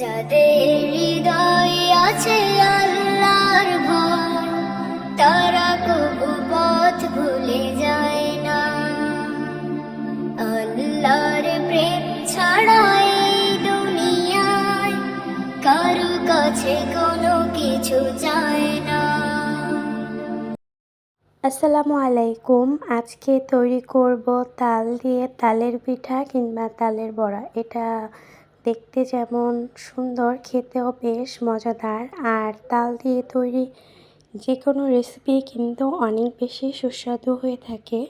যাদের হৃদয়ে আছে আল্লাহর ভয়, তারা কবু পথ ভুলে যায় না। আল্লাহর প্রেম ছাড়া এই দুনিয়ায় কারও কাছে কোনো কিছু চায় না। আসসালামু আলাইকুম, আজকে তৈরি করব তাল দিয়ে তালের পিঠা কিংবা তালের বড়া। এটা দেখতে যেমন সুন্দর, খেতেও বেশ মজাদার। আর তাল দিয়ে তৈরি যে কোনো রেসিপি কিন্তু অনেক বেশি সুস্বাদু হয়ে থাকে।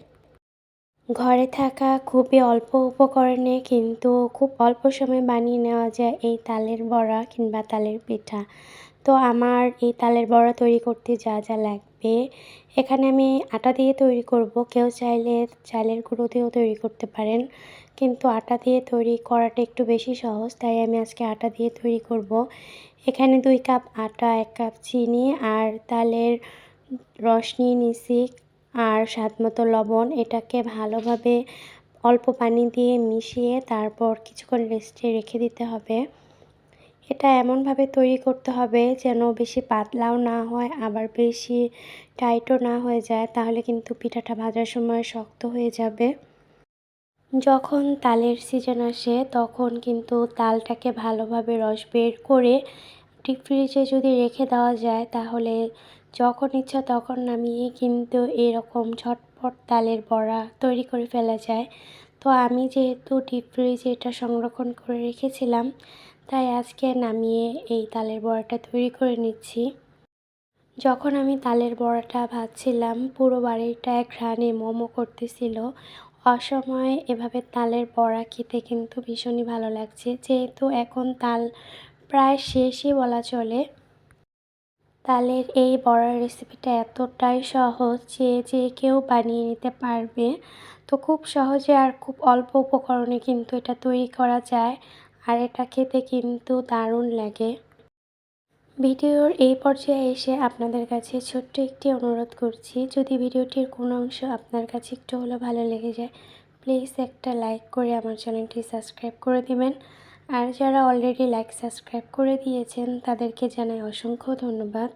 ঘরে থাকা খুবই অল্প উপকরণে কিন্তু খুব অল্প সময়ে বানিয়ে নেওয়া যায় এই তালের বড়া কিংবা তালের পিঠা। তো আমার এই তালের বড়া তৈরি করতে যা যা লাগবে। এখানে আমি আটা দিয়ে তৈরি করব। কেউ চাইলে চালের গুঁড়ো দিয়েও তৈরি করতে পারেন। কিন্তু আটা দিয়ে তৈরি করাটা একটু বেশি সহজ, তাই আমি আজকে আটা দিয়ে তৈরি করব। এখানে দুই কাপ আটা, এক কাপ চিনি আর তালের রস নিয়ে নিছি আর স্বাদ মতো লবণ। এটাকে ভালোভাবে অল্প পানি দিয়ে মিশিয়ে তারপর কিছুক্ষণ রেস্টে রেখে দিতে হবে। এটা এমনভাবে তৈরি করতে হবে যেন বেশি পাতলাও না হয়, আবার বেশি টাইটও না হয়ে যায়, তাহলে কিন্তু পিঠাটা ভাজার সময় শক্ত হয়ে যাবে। যখন তালের সিজন আসে, তখন কিন্তু তালটাকে ভালোভাবে রস বের করে ডিপ ফ্রিজে যদি রেখে দেওয়া যায়, তাহলে যখন ইচ্ছা তখন নামিয়ে কিন্তু এরকম ঝটপট তালের বড়া তৈরি করে ফেলা যায়। তো আমি যেহেতু ডিপ ফ্রিজে এটা সংরক্ষণ করে রেখেছিলাম তাই আজকে নামিয়ে এই তালের বড়াটা তৈরি করে নিচ্ছি। যখন আমি তালের বড়াটা ভাজছিলাম, পুরো বাড়িটা এক ঘ্রাণে মোমো করতেছিল। অসময়ে এভাবে তালের বড়া খেতে কিন্তু ভীষণই ভালো লাগছে, যেহেতু এখন তাল প্রায় শেষই বলা চলে। তালের এই বড়ার রেসিপিটা এতটাই সহজ যে যে কেউ বানিয়ে নিতে পারবে। তো খুব সহজে আর খুব অল্প উপকরণে কিন্তু এটা তৈরি করা যায়। আর এটা খেতে কিন্তু দারুণ লাগে। ভিডিওর এই পর্যায়ে এসে আপনাদের কাছে ছোট্ট একটি অনুরোধ করছি, যদি ভিডিওটির কোনো অংশ আপনার কাছে একটু হলেও ভালো লেগে যায় প্লিজ একটা লাইক করে আমার চ্যানেলটি সাবস্ক্রাইব করে দিবেন। আর যারা অলরেডি লাইক সাবস্ক্রাইব করে দিয়েছেন, তাদেরকে জানাই অসংখ্য ধন্যবাদ।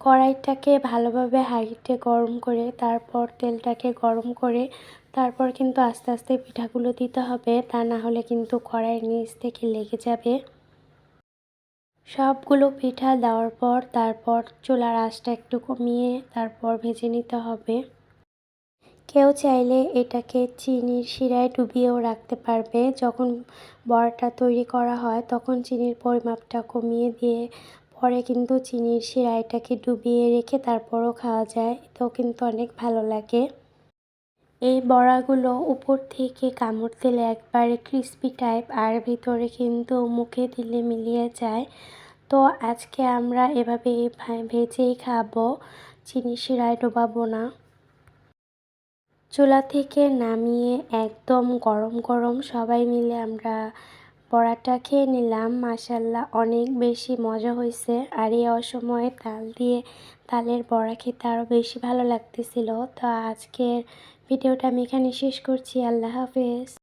কড়াইটাকে ভালোভাবে হাইটে গরম করে, তারপর তেলটাকে গরম করে তারপর কিন্তু আস্তে আস্তে পিঠাগুলো দিতে হবে। তা না হলে কিন্তু কড়াইয়ের নিচ থেকে লেগে যাবে। সবগুলো পিঠা দেওয়ার পর তারপর চুলার আঁচটা একটু কমিয়ে তারপর ভেজে নিতে হবে। কেউ চাইলে এটাকে চিনির শিরায় ডুবিয়েও রাখতে পারবে। যখন বড়াটা তৈরি করা হয় তখন চিনির পরিমাপটা কমিয়ে দিয়ে পরে কিন্তু চিনির শিরা এটাকে ডুবিয়ে রেখে তারপরও খাওয়া যায়। এতেও কিন্তু অনেক ভালো লাগে। এই বড়াগুলো উপর থেকে কামড় দিলে একবারে ক্রিস্পি টাইপ আর ভিতরে কিন্তু মুখে দিলে মিলিয়ে যায়। তো আজকে আমরা এভাবে ভেজেই খাব। চিনি শিরায় ডোবাবো না। চুলা থেকে নামিয়ে একদম গরম গরম সবাই মিলে আমরা বড়াটা খেয়ে নিলাম মাসাল্লাহ অনেক বেশি মজা হয়েছে। আর এই অসময়ে তাল দিয়ে তালের বড়া খেতে আরও বেশি ভালো লাগতেছিল। তো আজকের ভিডিওটা আমি এখানে শেষ করছি। আল্লাহ হাফেজ।